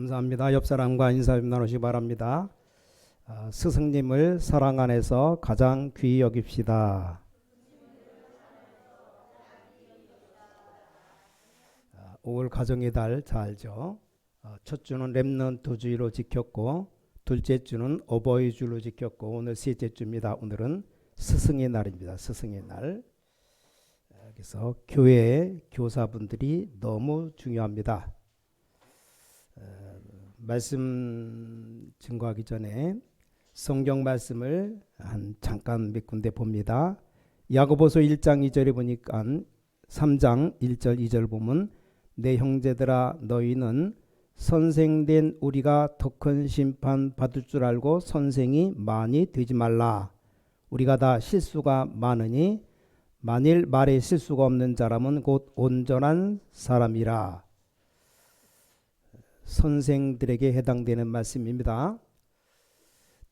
감사합니다. 옆 사람과 인사 좀 나누시기 바랍니다. 아, 스승님을 사랑 안에서 가장 귀히 여깁시다. 아, 5월 가정의 달 잘 알죠? 아, 첫 주는 렘넌트 주의로 지켰고 둘째 주는 어버이 주로 지켰고 오늘 셋째 주입니다. 오늘은 스승의 날입니다. 스승의 날. 아, 그래서 교회 교사분들이 너무 중요합니다. 말씀 증거하기 전에 성경 말씀을 한 잠깐 몇 군데 봅니다. 야고보서 1장 2절에 보니까 3장 1절 2절 보면 내 형제들아 너희는 선생된 우리가 더 큰 심판 받을 줄 알고 선생이 많이 되지 말라. 우리가 다 실수가 많으니 만일 말에 실수가 없는 사람은 곧 온전한 사람이라. 선생들에게 해당되는 말씀입니다.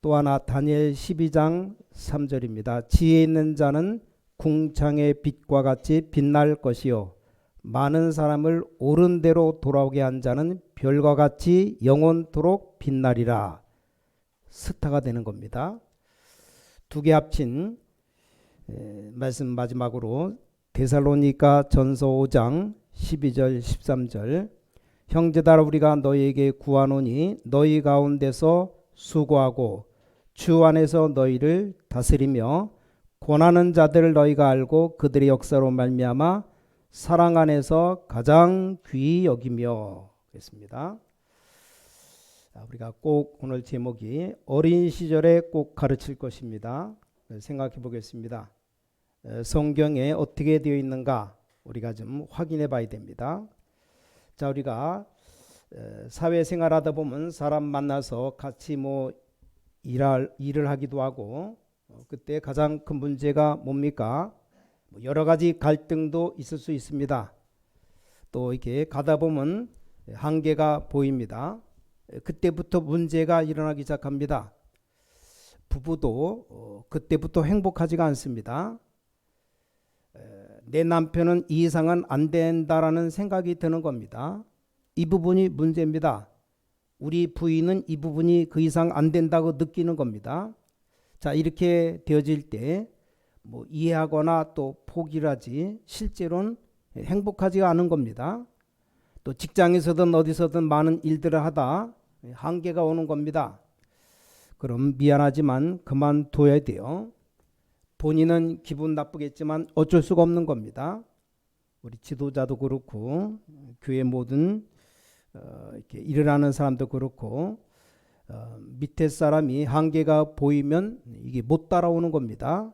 또 하나 다니엘 12장 3절입니다. 지혜 있는 자는 궁창의 빛과 같이 빛날 것이요 많은 사람을 옳은 대로 돌아오게 한 자는 별과 같이 영원토록 빛나리라. 스타가 되는 겁니다. 두 개 합친 에, 말씀 마지막으로 데살로니가 전서 5장 12절 13절 형제들아 우리가 너희에게 구하노니 너희 가운데서 수고하고 주 안에서 너희를 다스리며 고난하는 자들을 너희가 알고 그들의 역사로 말미암아 사랑 안에서 가장 귀히 여기며 그랬습니다. 우리가 꼭 오늘 제목이 어린 시절에 꼭 가르칠 것입니다. 생각해 보겠습니다. 성경에 어떻게 되어 있는가 우리가 좀 확인해 봐야 됩니다. 자 우리가 사회생활 하다 보면 사람 만나서 같이 뭐 일할 일을 하기도 하고 어, 그때 가장 큰 문제가 뭡니까? 뭐 여러 가지 갈등도 있을 수 있습니다. 또 이렇게 가다 보면 한계가 보입니다. 그때부터 문제가 일어나기 시작합니다. 부부도 어, 그때부터 행복하지가 않습니다. 내 남편은 이 이상은 안 된다라는 생각이 드는 겁니다. 이 부분이 문제입니다. 우리 부인은 이 부분이 그 이상 안 된다고 느끼는 겁니다. 자, 이렇게 되어질 때 뭐 이해하거나 또 포기를 하지 실제로는 행복하지가 않은 겁니다. 또 직장에서든 어디서든 많은 일들을 하다 한계가 오는 겁니다. 그럼 미안하지만 그만둬야 돼요. 본인은 기분 나쁘겠지만 어쩔 수가 없는 겁니다. 우리 지도자도 그렇고 교회 모든 어, 이렇게 일을 하는 사람도 그렇고 어, 밑에 사람이 한계가 보이면 이게 못 따라오는 겁니다.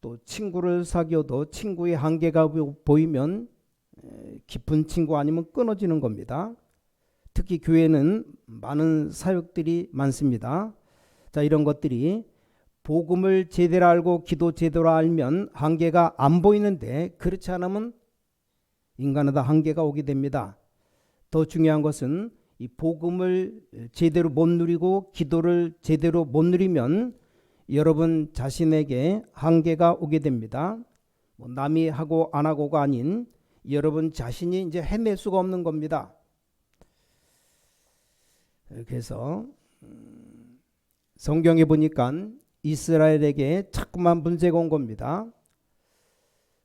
또 친구를 사귀어도 친구의 한계가 보이면 깊은 친구 아니면 끊어지는 겁니다. 특히 교회는 많은 사역들이 많습니다. 자 이런 것들이 복음을 제대로 알고 기도 제대로 알면 한계가 안 보이는데 그렇지 않으면 인간마다 한계가 오게 됩니다. 더 중요한 것은 이 복음을 제대로 못 누리고 기도를 제대로 못 누리면 여러분 자신에게 한계가 오게 됩니다. 뭐 남이 하고 안 하고가 아닌 여러분 자신이 이제 해낼 수가 없는 겁니다. 그래서 음, 성경에 보니까 이스라엘에게 자꾸만 문제가 온 겁니다.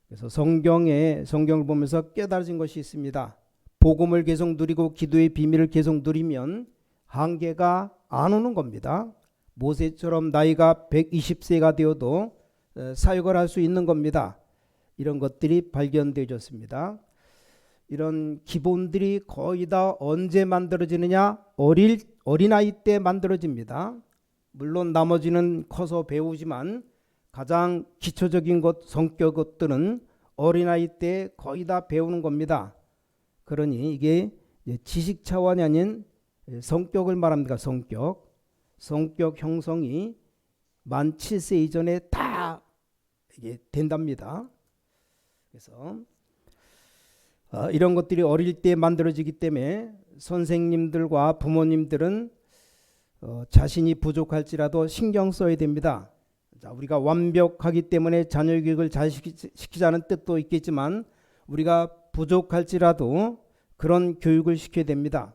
그래서 성경에 성경을 보면서 깨달은 것이 있습니다. 복음을 계속 누리고 기도의 비밀을 계속 누리면 한계가 안 오는 겁니다. 모세처럼 나이가 120세가 되어도 어, 사역을 할 수 있는 겁니다. 이런 것들이 발견되어졌습니다. 이런 기본들이 거의 다 언제 만들어지느냐? 어릴 어린아이 때 만들어집니다. 물론 나머지는 커서 배우지만 가장 기초적인 것 성격 것들은 어린아이 때 거의 다 배우는 겁니다. 그러니 이게 지식 차원이 아닌 성격을 말합니다. 성격. 성격 형성이 만 7세 이전에 다 이게 된답니다. 그래서 어, 이런 것들이 어릴 때 만들어지기 때문에 선생님들과 부모님들은 어, 자신이 부족할지라도 신경 써야 됩니다. 자, 우리가 완벽하기 때문에 자녀 교육을 잘 시키자는 뜻도 있겠지만 우리가 부족할지라도 그런 교육을 시켜야 됩니다.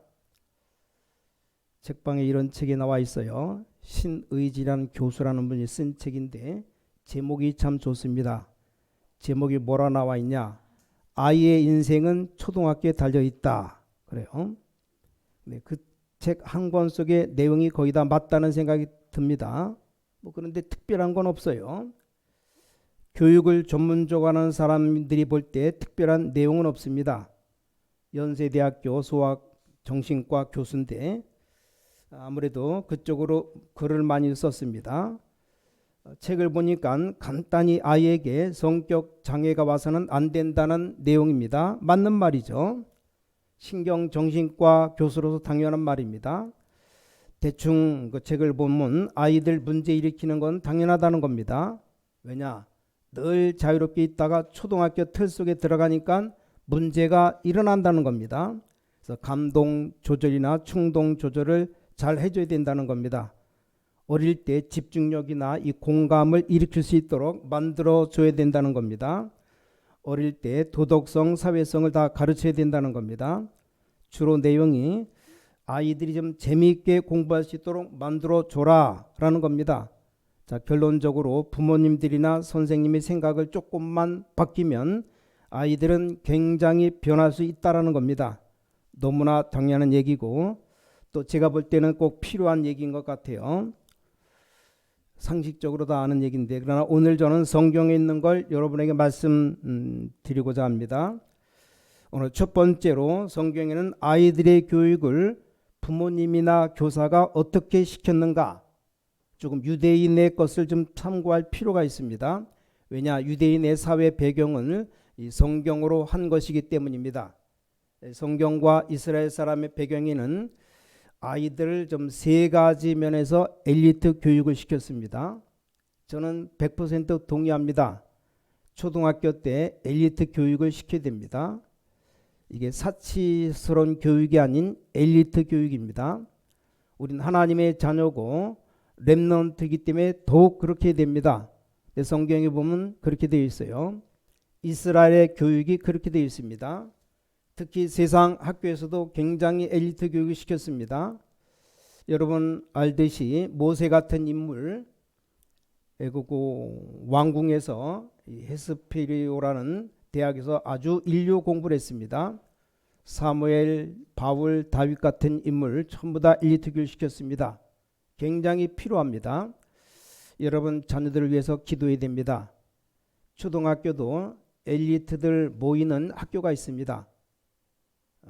책방에 이런 책이 나와 있어요. 신의지라는 교수라는 분이 쓴 책인데 제목이 참 좋습니다. 제목이 뭐라 나와 있냐? 아이의 인생은 초등학교에 달려 있다. 그래요. 네, 그 책 한 권 속에 내용이 거의 다 맞다는 생각이 듭니다. 뭐 그런데 특별한 건 없어요. 교육을 전문적으로 하는 사람들이 볼 때 특별한 내용은 없습니다. 연세대학교 수학 정신과 교수인데 아무래도 그쪽으로 글을 많이 썼습니다. 어, 책을 보니까 간단히 아이에게 성격 장애가 와서는 안 된다는 내용입니다. 맞는 말이죠. 신경 정신과 교수로서 당연한 말입니다. 대충 그 책을 보면 아이들 문제 일으키는 건 당연하다는 겁니다. 왜냐? 늘 자유롭게 있다가 초등학교 틀 속에 들어가니까 문제가 일어난다는 겁니다. 그래서 감동 조절이나 충동 조절을 잘 해줘야 된다는 겁니다. 어릴 때 집중력이나 이 공감을 일으킬 수 있도록 만들어 줘야 된다는 겁니다. 어릴 때 도덕성, 사회성을 다 가르쳐야 된다는 겁니다. 주로 내용이 아이들이 좀 재미있게 공부할 수 있도록 만들어 줘라라는 겁니다. 자, 결론적으로 부모님들이나 선생님의 생각을 조금만 바뀌면 아이들은 굉장히 변할 수 있다라는 겁니다. 너무나 당연한 얘기고 또 제가 볼 때는 꼭 필요한 얘기인 것 같아요. 상식적으로 다 아는 얘기인데 그러나 오늘 저는 성경에 있는 걸 여러분에게 말씀드리고자 합니다. 오늘 첫 번째로 성경에는 아이들의 교육을 부모님이나 교사가 어떻게 시켰는가 조금 유대인의 것을 좀 참고할 필요가 있습니다. 왜냐 유대인의 사회 배경을 이 성경으로 한 것이기 때문입니다. 성경과 이스라엘 사람의 배경에는 아이들을 좀 세 가지 면에서 엘리트 교육을 시켰습니다. 저는 100% 동의합니다. 초등학교 때 엘리트 교육을 시켜야 됩니다. 이게 사치스러운 교육이 아닌 엘리트 교육입니다. 우린 하나님의 자녀고 렘넌트이기 때문에 더욱 그렇게 됩니다. 성경에 보면 그렇게 되어 있어요. 이스라엘의 교육이 그렇게 되어 있습니다. 특히 세상 학교에서도 굉장히 엘리트 교육을 시켰습니다. 여러분 알듯이 모세 같은 인물 애국 왕궁에서 헤스페리오라는 대학에서 아주 인류 공부를 했습니다. 사무엘, 바울, 다윗 같은 인물 전부 다 엘리트 교육 시켰습니다. 굉장히 필요합니다. 여러분 자녀들을 위해서 기도해야 됩니다. 초등학교도 엘리트들 모이는 학교가 있습니다.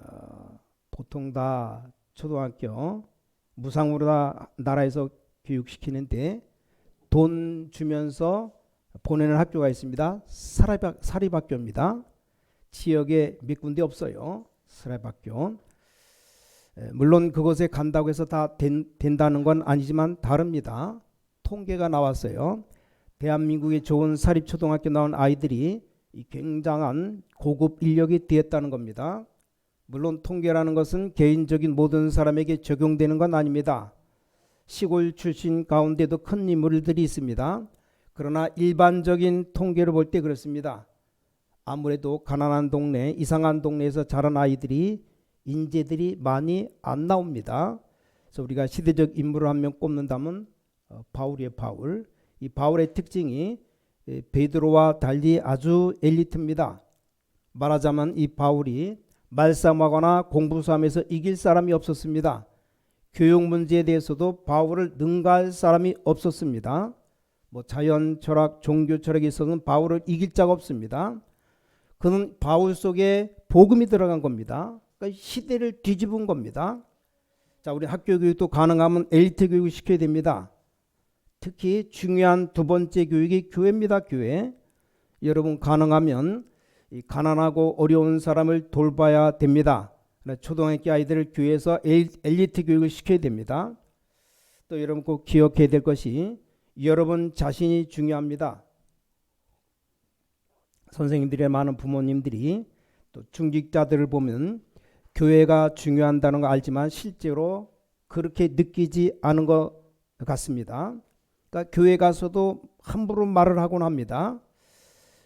어, 보통 다 초등학교 무상으로 다 나라에서 교육시키는데 돈 주면서 보내는 학교가 있습니다. 사립학, 사립학교입니다. 지역에 몇 군데 없어요. 사립학교. 물론 그곳에 간다고 해서 다 된, 된다는 건 아니지만 다릅니다. 통계가 나왔어요. 대한민국의 좋은 사립초등학교 나온 아이들이 굉장한 고급 인력이 되었다는 겁니다. 물론 통계라는 것은 개인적인 모든 사람에게 적용되는 건 아닙니다. 시골 출신 가운데도 큰 인물들이 있습니다. 그러나 일반적인 통계를 볼 때 그렇습니다. 아무래도 가난한 동네, 이상한 동네에서 자란 아이들이 인재들이 많이 안 나옵니다. 그래서 우리가 시대적 인물을 한 명 꼽는다면 어, 바울이의 바울. 이 바울의 특징이 베드로와 달리 아주 엘리트입니다. 말하자면 이 바울이 말싸움하거나 공부싸움에서 이길 사람이 없었습니다. 교육 문제에 대해서도 바울을 능가할 사람이 없었습니다. 뭐 자연 철학, 종교 철학에 있어서는 바울을 이길 자가 없습니다. 그는 바울 속에 복음이 들어간 겁니다. 그러니까 시대를 뒤집은 겁니다. 자, 우리 학교 교육도 가능하면 엘리트 교육을 시켜야 됩니다. 특히 중요한 두 번째 교육이 교회입니다. 교회. 여러분 가능하면 이 가난하고 어려운 사람을 돌봐야 됩니다. 초등학교 아이들을 교회에서 엘리트 교육을 시켜야 됩니다. 또 여러분 꼭 기억해야 될 것이 여러분 자신이 중요합니다. 선생님들의 많은 부모님들이 또 중직자들을 보면 교회가 중요한다는 거 알지만 실제로 그렇게 느끼지 않은 것 같습니다. 그러니까 교회 가서도 함부로 말을 하곤 합니다.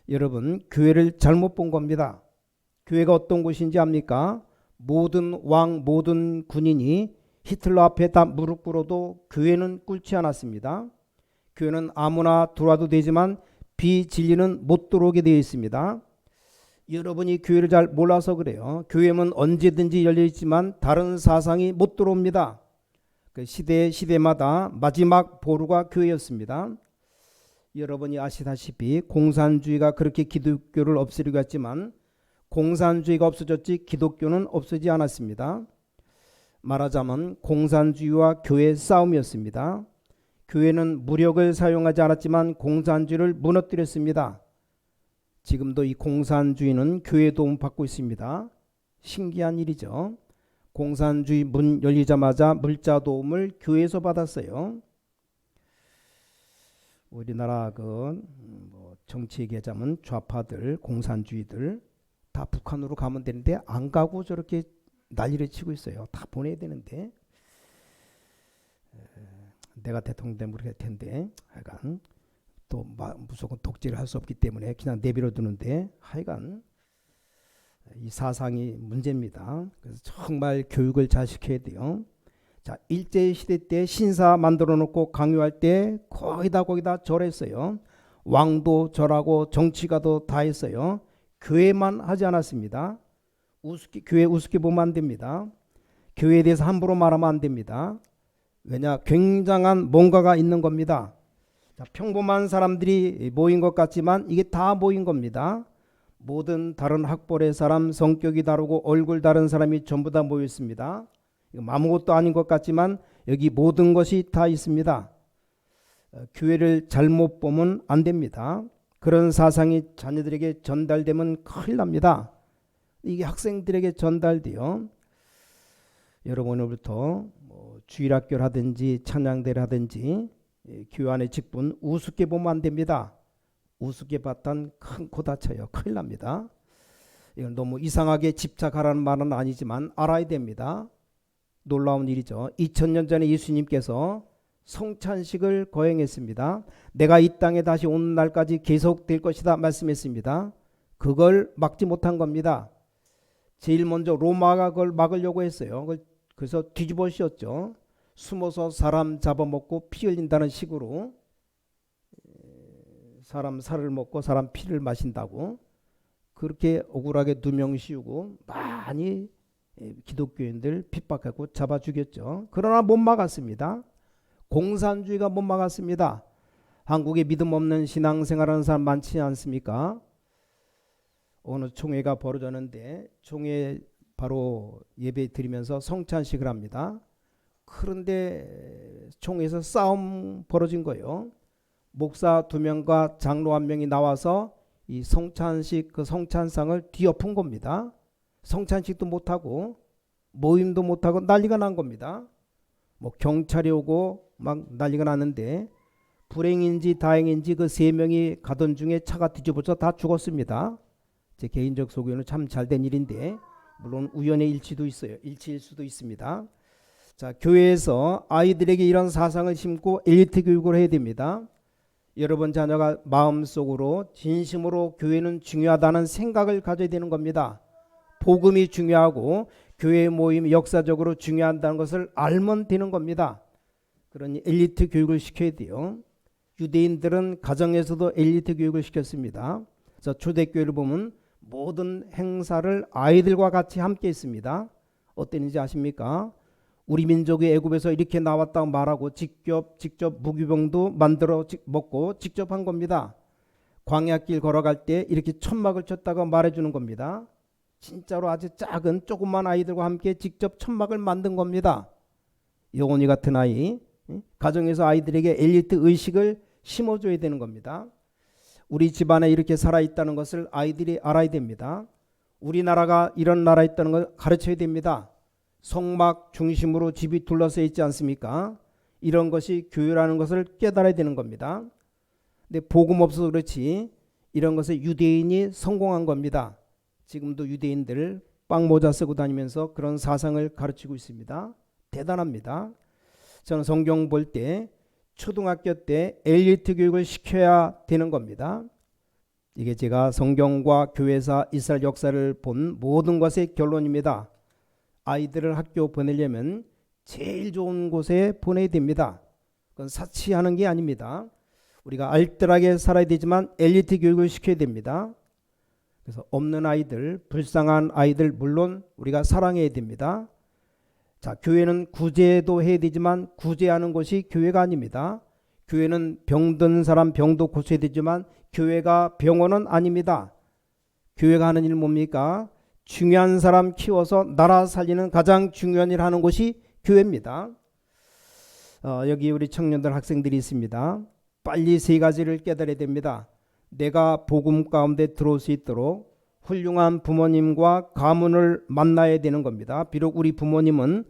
여러분 교회를 잘못 본 겁니다. 교회가 어떤 곳인지 압니까? 모든 왕 모든 군인이 히틀러 앞에 다 무릎 꿇어도 교회는 꿇지 않았습니다. 교회는 아무나 들어와도 되지만 비진리는 못 들어오게 되어 있습니다. 여러분이 교회를 잘 몰라서 그래요. 교회는 언제든지 열려 있지만 다른 사상이 못 들어옵니다. 그 시대 시대마다 마지막 보루가 교회였습니다. 여러분이 아시다시피 공산주의가 그렇게 기독교를 없애려고 했지만 공산주의가 없어졌지 기독교는 없어지지 않았습니다. 말하자면 공산주의와 교회 싸움이었습니다. 교회는 무력을 사용하지 않았지만 공산주의를 무너뜨렸습니다. 지금도 이 공산주의는 교회 도움 받고 있습니다. 신기한 일이죠. 공산주의 문 열리자마자 물자 도움을 교회에서 받았어요. 우리나라 그뭐 정치 얘기하자면 좌파들, 공산주의들 다 북한으로 가면 되는데 안 가고 저렇게 난리를 치고 있어요. 다 보내야 되는데 내가 대통령 되면 할 텐데 하여간 또 무조건 독재를 할 수 없기 때문에 그냥 내버려 두는데 하여간 이 사상이 문제입니다. 그래서 정말 교육을 잘 시켜야 돼요. 자 일제 시대 때 신사 만들어 놓고 강요할 때 거의 다 거기다 절했어요. 왕도 절하고 정치가도 다 했어요. 교회만 하지 않았습니다. 우습게 교회 우습게 보면 안 됩니다. 교회에 대해서 함부로 말하면 안 됩니다. 왜냐 굉장한 뭔가가 있는 겁니다. 자, 평범한 사람들이 모인 것 같지만 이게 다 모인 겁니다. 모든 다른 학벌의 사람, 성격이 다르고 얼굴 다른 사람이 전부 다 모여 있습니다. 아무것도 아닌 것 같지만 여기 모든 것이 다 있습니다. 어, 교회를 잘못 보면 안 됩니다. 그런 사상이 자녀들에게 전달되면 큰일 납니다. 이게 학생들에게 전달돼요. 여러분 오늘부터 뭐 찬양대를 하든지 예, 교회 안의 직분 우습게 보면 안 됩니다. 우습게 봤단 큰코 다쳐요. 큰일 납니다. 이건 너무 이상하게 집착하라는 말은 아니지만 알아야 됩니다. 놀라운 일이죠. 2000년 전에 예수님께서 성찬식을 거행했습니다. 내가 이 땅에 다시 오는 날까지 계속될 것이다 말씀했습니다. 그걸 막지 못한 겁니다. 제일 먼저 로마가 그걸 막으려고 했어요. 그래서 뒤집어 씌웠죠. 숨어서 사람 잡아먹고 피 흘린다는 식으로 사람 살을 먹고 사람 피를 마신다고 그렇게 억울하게 누명 씌우고 많이 기독교인들 핍박하고 잡아 죽였죠. 그러나 못 막았습니다. 공산주의가 못 막았습니다. 한국에 믿음 없는 신앙생활하는 사람 많지 않습니까? 어느 총회가 벌어졌는데 총회 바로 예배 드리면서 성찬식을 합니다. 그런데 총회에서 싸움 벌어진 거예요. 목사 두 명과 장로 한 명이 나와서 이 성찬식 그 성찬상을 뒤엎은 겁니다. 성찬식도 못하고 모임도 못하고 난리가 난 겁니다. 뭐 경찰이 오고 막 난리가 났는데 불행인지 다행인지 그 세 명이 가던 중에 차가 뒤집어져 다 죽었습니다. 제 개인적 소견은 참 잘된 일인데 물론 우연의 일치도 있어요. 일치일 수도 있습니다. 자, 교회에서 아이들에게 이런 사상을 심고 엘리트 교육을 해야 됩니다. 여러분 자녀가 마음속으로 진심으로 교회는 중요하다는 생각을 가져야 되는 겁니다. 복음이 중요하고 교회 모임이 역사적으로 중요하다는 것을 알면 되는 겁니다. 그러니 엘리트 교육을 시켜야 돼요. 유대인들은 가정에서도 엘리트 교육을 시켰습니다. 그래서 초대교회를 보면 모든 행사를 아이들과 같이 함께 했습니다. 어땠는지 아십니까? 우리 민족이 애굽에서 이렇게 나왔다고 말하고 직접 직접 무기병도 만들어 먹고 직접 한 겁니다. 광야길 걸어갈 때 이렇게 천막을 쳤다고 말해주는 겁니다. 진짜로 아주 작은 조그만 아이들과 함께 직접 천막을 만든 겁니다. 영혼이 같은 아이, 가정에서 아이들에게 엘리트 의식을 심어줘야 되는 겁니다. 우리 집안에 이렇게 살아있다는 것을 아이들이 알아야 됩니다. 우리나라가 이런 나라에 있다는 걸 가르쳐야 됩니다. 성막 중심으로 집이 둘러싸여 있지 않습니까? 이런 것이 교회라는 것을 깨달아야 되는 겁니다. 근데 복음 없어서 그렇지 이런 것에 유대인이 성공한 겁니다. 지금도 유대인들 빵 모자 쓰고 다니면서 그런 사상을 가르치고 있습니다. 대단합니다. 저는 성경 볼 때 초등학교 때 엘리트 교육을 시켜야 되는 겁니다. 이게 제가 성경과 교회사 이스라엘 역사를 본 모든 것의 결론입니다. 아이들을 학교 보내려면 제일 좋은 곳에 보내야 됩니다. 그건 사치하는 게 아닙니다. 우리가 알뜰하게 살아야 되지만 엘리트 교육을 시켜야 됩니다. 그래서 없는 아이들, 불쌍한 아이들 물론 우리가 사랑해야 됩니다. 자, 교회는 구제도 해야 되지만 구제하는 것이 교회가 아닙니다. 교회는 병든 사람 병도 고쳐야 되지만 교회가 병원은 아닙니다. 교회가 하는 일 뭡니까? 중요한 사람 키워서 나라 살리는 가장 중요한 일 하는 곳이 교회입니다. 어, 여기 우리 청년들 학생들이 있습니다. 빨리 세 가지를 깨달아야 됩니다. 내가 복음 가운데 들어올 수 있도록 훌륭한 부모님과 가문을 만나야 되는 겁니다. 비록 우리 부모님은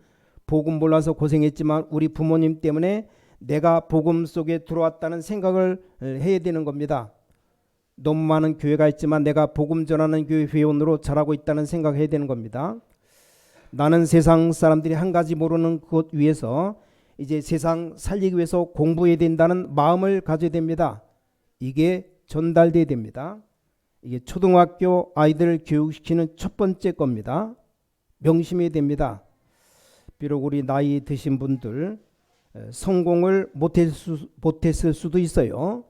복음 몰라서 고생했지만 우리 부모님 때문에 내가 복음 속에 들어왔다는 생각을 해야 되는 겁니다. 너무 많은 교회가 있지만 내가 복음 전하는 교회 회원으로 자라고 있다는 생각해야 되는 겁니다. 나는 세상 사람들이 한 가지 모르는 것 위해서 이제 세상 살리기 위해서 공부해야 된다는 마음을 가져야 됩니다. 이게 전달돼야 됩니다. 이게 초등학교 아이들을 교육시키는 첫 번째 겁니다. 명심해야 됩니다. 비록 우리 나이 드신 분들 에, 성공을 못했을, 수- 못했을 수도 있어요.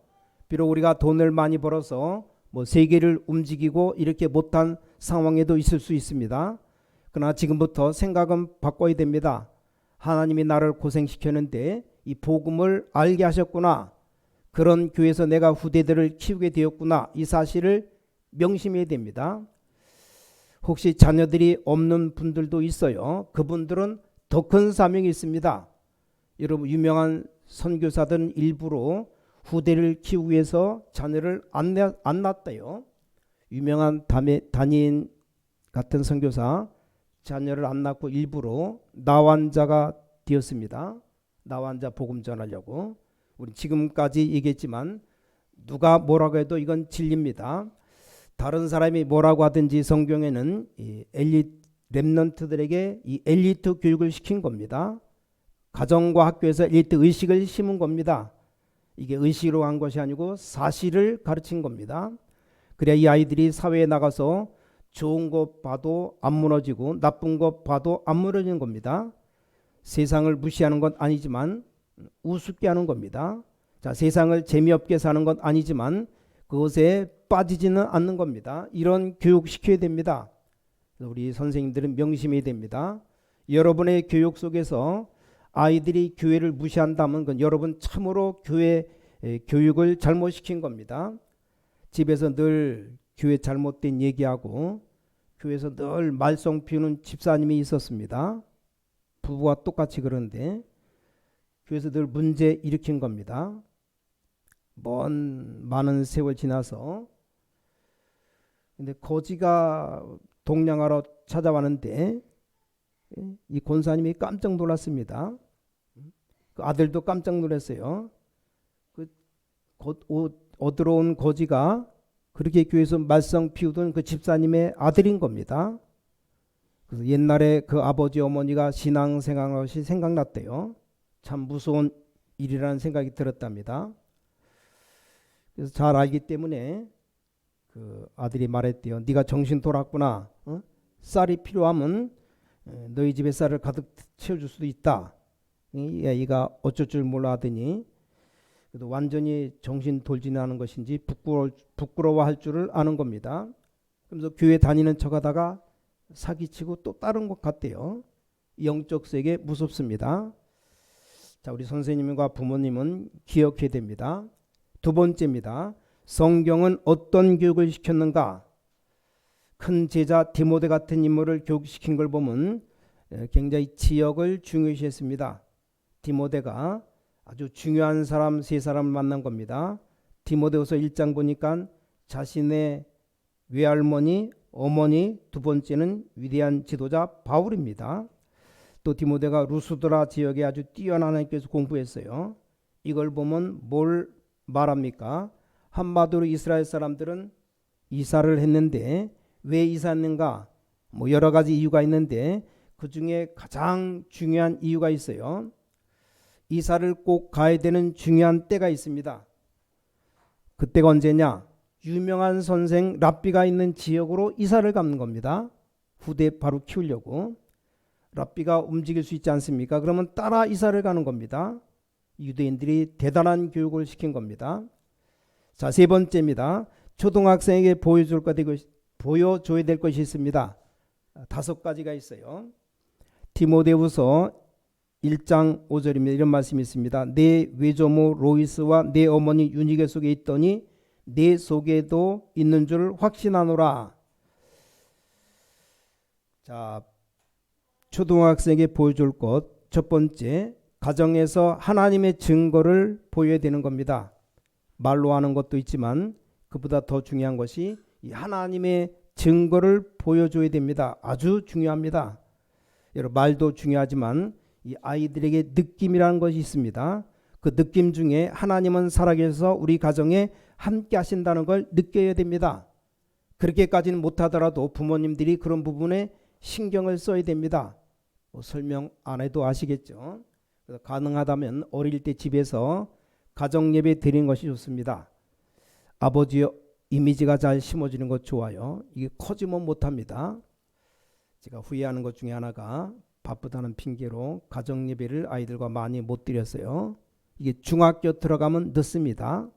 비록 우리가 돈을 많이 벌어서 뭐 세계를 움직이고 이렇게 못한 상황에도 있을 수 있습니다. 그러나 지금부터 생각은 바꿔야 됩니다. 하나님이 나를 고생시켰는데 이 복음을 알게 하셨구나. 그런 교회에서 내가 후대들을 키우게 되었구나. 이 사실을 명심해야 됩니다. 혹시 자녀들이 없는 분들도 있어요. 그분들은 더 큰 사명이 있습니다. 여러분 유명한 선교사들은 일부러 후대를 키우기 위해서 자녀를 안, 낳- 안 낳았대요. 유명한 다메, 다니인 같은 선교사 자녀를 안 낳고 일부러 나환자가 되었습니다. 나환자 복음 전하려고 우리 지금까지 얘기했지만 누가 뭐라고 해도 이건 진리입니다. 다른 사람이 뭐라고 하든지 성경에는 이 엘리 렘넌트들에게 이 엘리트 교육을 시킨 겁니다. 가정과 학교에서 엘리트 의식을 심은 겁니다. 이게 의식으로 한 것이 아니고 사실을 가르친 겁니다. 그래야 이 아이들이 사회에 나가서 좋은 것 봐도 안 무너지고 나쁜 것 봐도 안 무너지는 겁니다. 세상을 무시하는 건 아니지만 우습게 하는 겁니다. 자, 세상을 재미없게 사는 건 아니지만 그것에 빠지지는 않는 겁니다. 이런 교육 시켜야 됩니다. 우리 선생님들은 명심해야 됩니다. 여러분의 교육 속에서 아이들이 교회를 무시한다면 그건 여러분 참으로 교회 에, 교육을 잘못시킨 겁니다. 집에서 늘 교회 잘못된 얘기하고 교회에서 늘 말썽 피우는 집사님이 있었습니다. 부부와 똑같이 그런데 교회에서 늘 문제 일으킨 겁니다. 먼 많은 세월 지나서 근데 거지가 동냥하러 찾아왔는데 예, 이 권사님이 깜짝 놀랐습니다. 그 아들도 깜짝 놀랐어요. 그곧 얻어온 거지가 그렇게 교회에서 말썽 피우던 그 집사님의 아들인 겁니다. 그래서 옛날에 그 아버지 어머니가 신앙생활 것이 생각났대요. 참 무서운 일이라는 생각이 들었답니다. 그래서 잘 알기 때문에 그 아들이 말했대요. 네가 정신 돌았구나. 어? 쌀이 필요하면 에, 너희 집에 쌀을 가득 채워줄 수도 있다. 이 아이가 어쩔 줄 몰라 하더니 그래도 완전히 정신 돌지는 않은 것인지 부끄러, 부끄러워할 줄을 아는 겁니다. 그래서 교회 다니는 척하다가 사기치고 또 다른 것 같대요. 영적 세계 무섭습니다. 자, 우리 선생님과 부모님은 기억해야 됩니다. 두 번째입니다. 성경은 어떤 교육을 시켰는가? 큰 제자 디모데 같은 인물을 교육시킨 걸 보면 에, 굉장히 지역을 중요시했습니다. 디모데가 아주 중요한 사람 세 사람을 만난 겁니다. 디모데후서 1장 보니까 자신의 외할머니, 어머니, 두 번째는 위대한 지도자 바울입니다. 또 디모데가 루스드라 지역에 아주 뛰어난 학교에서 공부했어요. 이걸 보면 뭘 말합니까? 한마디로 이스라엘 사람들은 이사를 했는데 왜 이사했는가? 뭐 여러 가지 이유가 있는데 그 중에 가장 중요한 이유가 있어요. 이사를 꼭 가야 되는 중요한 때가 있습니다. 그때가 언제냐? 유명한 선생 랍비가 있는 지역으로 이사를 가는 겁니다. 후대 바로 키우려고. 랍비가 움직일 수 있지 않습니까? 그러면 따라 이사를 가는 겁니다. 유대인들이 대단한 교육을 시킨 겁니다. 자, 세 번째입니다. 초등학생에게 보여줄 것 보여줘야 될 것이 있습니다. 다섯 가지가 있어요. 디모데후서 1장 5절입니다. 이런 말씀이 있습니다. 내 외조모 로이스와 내 어머니 유니게 속에 있더니 내 속에도 있는 줄 확신하노라. 자, 초등학생에게 보여줄 것 첫 번째 가정에서 하나님의 증거를 보여야 되는 겁니다. 말로 하는 것도 있지만 그보다 더 중요한 것이 이 하나님의 증거를 보여줘야 됩니다. 아주 중요합니다. 여러분 말도 중요하지만 이 아이들에게 느낌이라는 것이 있습니다. 그 느낌 중에 하나님은 살아계셔서 우리 가정에 함께 하신다는 걸 느껴야 됩니다. 그렇게까지는 못하더라도 부모님들이 그런 부분에 신경을 써야 됩니다. 뭐 설명 안 해도 아시겠죠. 그래서 가능하다면 어릴 때 집에서 가정 예배 드리는 것이 좋습니다. 아버지의 이미지가 잘 심어지는 것 좋아요. 이게 커지면 못합니다. 제가 후회하는 것 중에 하나가 바쁘다는 핑계로 가정 예배를 아이들과 많이 못 드렸어요. 이게 중학교 들어가면 늦습니다.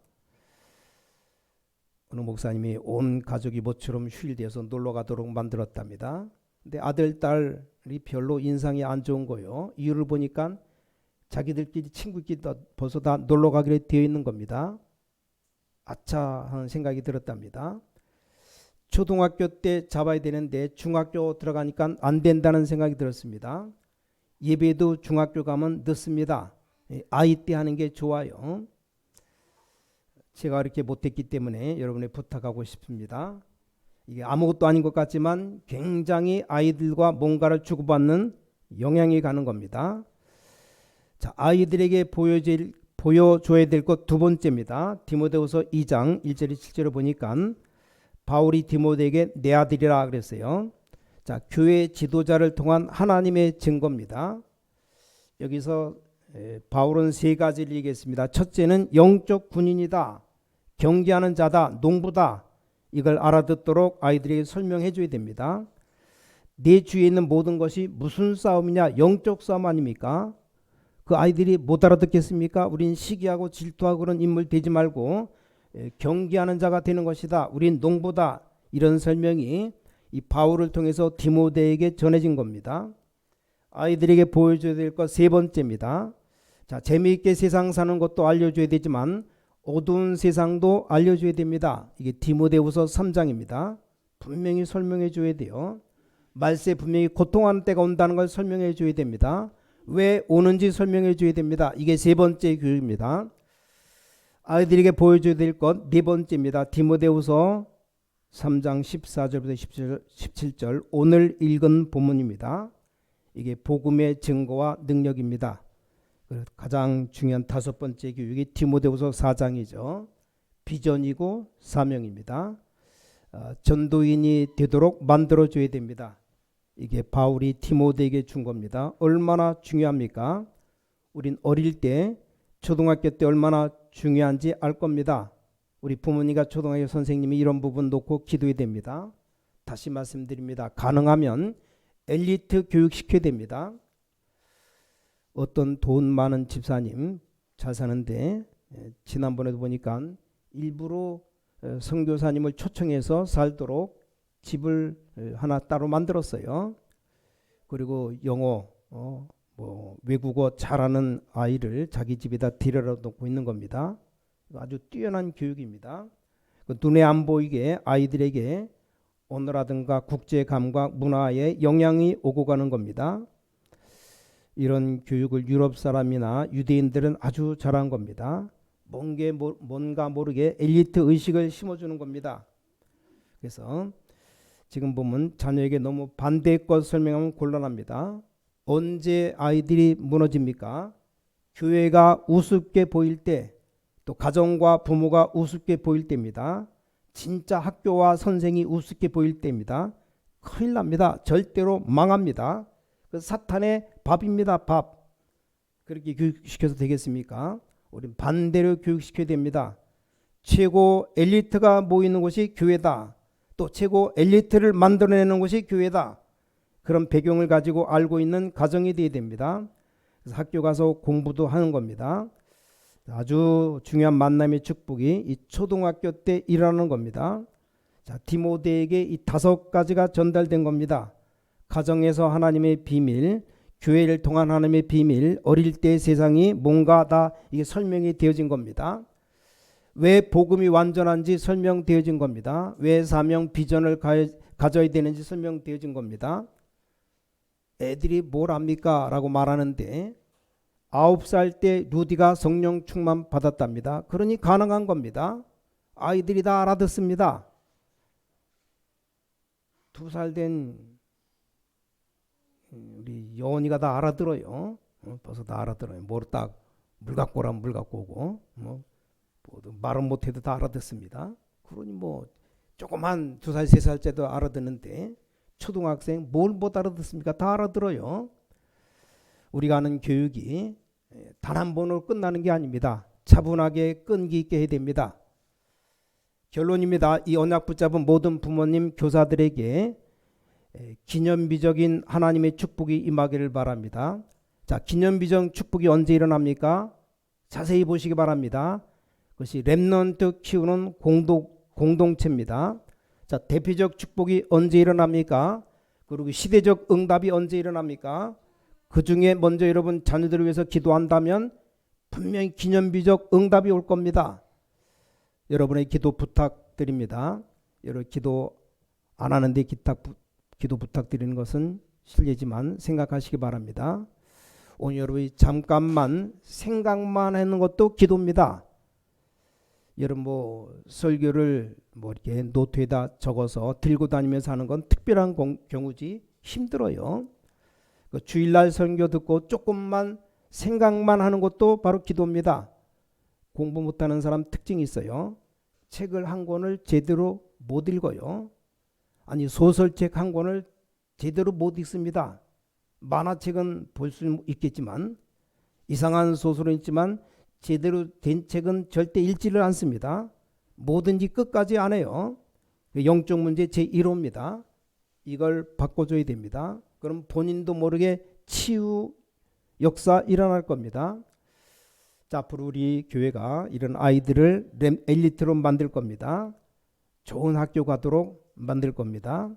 어느 목사님이 온 가족이 모처럼 휴일되어서 놀러 가도록 만들었답니다. 근데 아들 딸 이 별로 인상이 안 좋은 거요. 이유를 보니까 자기들끼리 친구끼리 다 벌써 다 놀러 가기로 되어 있는 겁니다. 아차 하는 생각이 들었답니다. 초등학교 때 잡아야 되는데 중학교 들어가니까 안 된다는 생각이 들었습니다. 예배도 중학교 가면 늦습니다. 예, 아이 때 하는 게 좋아요. 제가 이렇게 못했기 때문에 여러분의 부탁하고 싶습니다. 이게 아무것도 아닌 것 같지만 굉장히 아이들과 뭔가를 주고받는 영향이 가는 겁니다. 자, 아이들에게 보여질, 보여줘야 될 것 두 번째입니다. 디모데후서 2장 1절 7절을 보니까 바울이 디모데에게 내 아들이라 그랬어요. 자, 교회 지도자를 통한 하나님의 증거입니다. 여기서 에, 바울은 세 가지를 얘기했습니다. 첫째는 영적 군인이다. 경계하는 자다. 농부다. 이걸 알아듣도록 아이들에게 설명해 줘야 됩니다. 내 주위에 있는 모든 것이 무슨 싸움이냐? 영적 싸움 아닙니까? 그 아이들이 못 알아듣겠습니까? 우린 시기하고 질투하고 그런 인물 되지 말고 경계하는 자가 되는 것이다. 우린 농부다. 이런 설명이 이 바울을 통해서 디모데에게 전해진 겁니다. 아이들에게 보여줘야 될 것 세 번째입니다. 자, 재미있게 세상 사는 것도 알려줘야 되지만 어두운 세상도 알려줘야 됩니다. 이게 디모데후서 3장입니다. 분명히 설명해 줘야 돼요. 말세 분명히 고통하는 때가 온다는 걸 설명해 줘야 됩니다. 왜 오는지 설명해 줘야 됩니다. 이게 세 번째 교육입니다. 아이들에게 보여줘야 될 것 네 번째입니다. 디모데후서 3장 14절부터 17절, 17절 오늘 읽은 본문입니다. 이게 복음의 증거와 능력입니다. 가장 중요한 다섯 번째 교육이 디모데후서 4장이죠. 비전이고 사명입니다. 어, 전도인이 되도록 만들어 줘야 됩니다. 이게 바울이 디모데에게 준 겁니다. 얼마나 중요합니까? 우린 어릴 때 초등학교 때 얼마나 중요한지 알 겁니다. 우리 부모님과 초등학교 선생님이 이런 부분 놓고 기도해야 됩니다. 다시 말씀드립니다. 가능하면 엘리트 교육시켜야 됩니다. 어떤 돈 많은 집사님 잘 사는데 예, 지난번에도 보니까 일부러 어, 선교사님을 초청해서 살도록 집을 어, 하나 따로 만들었어요. 그리고 영어, 어, 뭐 외국어 잘하는 아이를 자기 집에다 데려다 놓고 있는 겁니다. 아주 뛰어난 교육입니다. 그 눈에 안 보이게 아이들에게 언어라든가 국제 감각, 문화에 영향이 오고 가는 겁니다. 이런 교육을 유럽 사람이나 유대인들은 아주 잘한 겁니다. 뭔게 뭔가 모르게 엘리트 의식을 심어주는 겁니다. 그래서 지금 보면 자녀에게 너무 반대의 것 설명하면 곤란합니다. 언제 아이들이 무너집니까? 교회가 우습게 보일 때, 또 가정과 부모가 우습게 보일 때입니다. 진짜 학교와 선생이 우습게 보일 때입니다. 큰일 납니다. 절대로 망합니다. 그 사탄의 밥입니다. 밥. 그렇게 교육시켜서 되겠습니까? 우리 반대로 교육시켜야 됩니다. 최고 엘리트가 모이는 곳이 교회다. 또 최고 엘리트를 만들어내는 곳이 교회다. 그런 배경을 가지고 알고 있는 가정이 되어야 됩니다. 그래서 학교 가서 공부도 하는 겁니다. 아주 중요한 만남의 축복이 이 초등학교 때 일어나는 겁니다. 자, 디모데에게 이 다섯 가지가 전달된 겁니다. 가정에서 하나님의 비밀, 교회를 통한 하나님의 비밀, 어릴 때 세상이 뭔가 다 이게 설명이 되어진 겁니다. 왜 복음이 완전한지 설명되어진 겁니다. 왜 사명 비전을 가, 가져야 되는지 설명되어진 겁니다. 애들이 뭘 압니까? 라고 말하는데 아홉 살 때 루디가 성령 충만 받았답니다. 그러니 가능한 겁니다. 아이들이 다 알아듣습니다. 두 살 된 우리 여원이가 다 알아들어요. 어, 벌써 다 알아들어요. 뭐딱 물 갖고 오라면 물 갖고 오고 뭐, 뭐 말은 못해도 다 알아듣습니다. 그러니 뭐 조그만 두 살 세 살째도 알아듣는데 초등학생 뭘 못 알아듣습니까? 다 알아들어요. 우리가 하는 교육이 단 한 번으로 끝나는 게 아닙니다. 차분하게 끈기 있게 해야 됩니다. 결론입니다. 이 언약 붙잡은 모든 부모님 교사들에게 에, 기념비적인 하나님의 축복이 임하기를 바랍니다. 자, 기념비적 축복이 언제 일어납니까? 자세히 보시기 바랍니다. 그것이 렘넌트 키우는 공동, 공동체입니다. 자, 대표적 축복이 언제 일어납니까? 그리고 시대적 응답이 언제 일어납니까? 그 중에 먼저 여러분 자녀들을 위해서 기도한다면 분명히 기념비적 응답이 올 겁니다. 여러분의 기도 부탁드립니다. 여러분 기도 안 하는데 기탁, 기도 부탁드리는 것은 실례지만 생각하시기 바랍니다. 오늘 여러분이 잠깐만 생각만 하는 것도 기도입니다. 여러분 뭐 설교를 뭐 이렇게 노트에다 적어서 들고 다니면서 하는 건 특별한 공- 경우지 힘들어요. 그 주일날 설교 듣고 조금만 생각만 하는 것도 바로 기도입니다. 공부 못하는 사람 특징이 있어요. 책을 한 권을 제대로 못 읽어요. 아니 소설책 한 권을 제대로 못 읽습니다. 만화책은 볼 수 있겠지만 이상한 소설은 있지만 제대로 된 책은 절대 읽지를 않습니다. 뭐든지 끝까지 안 해요. 그 영적 문제 제1호입니다. 이걸 바꿔줘야 됩니다. 그럼 본인도 모르게 치유 역사 일어날 겁니다. 자, 앞으로 우리 교회가 이런 아이들을 렘- 엘리트로 만들 겁니다. 좋은 학교 가도록 만들 겁니다.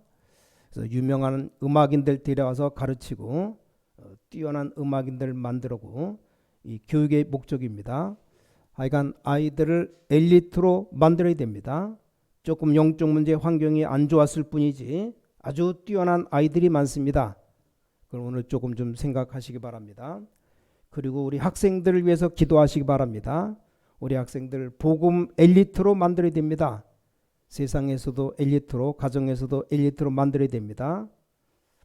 그래서 유명한 음악인들 데려와서 가르치고 어, 뛰어난 음악인들 만들고 이 교육의 목적입니다. 하여간 아이들을 엘리트로 만들어야 됩니다. 조금 영적 문제 환경이 안 좋았을 뿐이지 아주 뛰어난 아이들이 많습니다. 그럼 오늘 조금 좀 생각하시기 바랍니다. 그리고 우리 학생들을 위해서 기도하시기 바랍니다. 우리 학생들 복음 엘리트로 만들어야 됩니다. 세상에서도 엘리트로 가정에서도 엘리트로 만들어야 됩니다.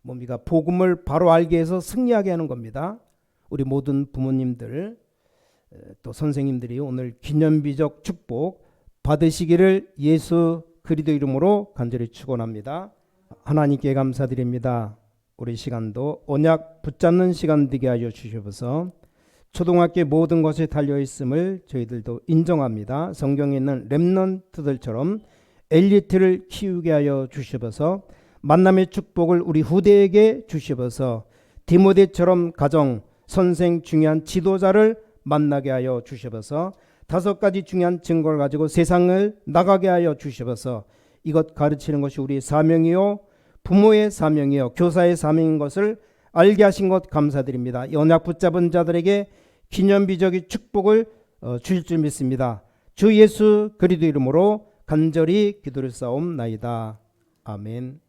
뭡니까? 복음을 바로 알게 해서 승리하게 하는 겁니다. 우리 모든 부모님들 에, 또 선생님들이 오늘 기념비적 축복 받으시기를 예수 그리스도 이름으로 간절히 축원합니다. 하나님께 감사드립니다. 우리 시간도 언약 붙잡는 시간 되게 하여 주시옵소서. 초등학교 모든 것에 달려 있음을 저희들도 인정합니다. 성경에 있는 렘넌트들처럼 엘리트를 키우게 하여 주시옵소서. 만남의 축복을 우리 후대에게 주시옵소서. 디모데처럼 가정, 선생 중요한 지도자를 만나게 하여 주시옵소서. 다섯 가지 중요한 증거를 가지고 세상을 나가게 하여 주시옵소서. 이것 가르치는 것이 우리의 사명이요 부모의 사명이요 교사의 사명인 것을 알게 하신 것 감사드립니다. 연약 붙잡은 자들에게 기념비적인 축복을 어, 주실 줄 믿습니다. 주 예수 그리스도 이름으로 간절히 기도를 싸움 나이다. 아멘.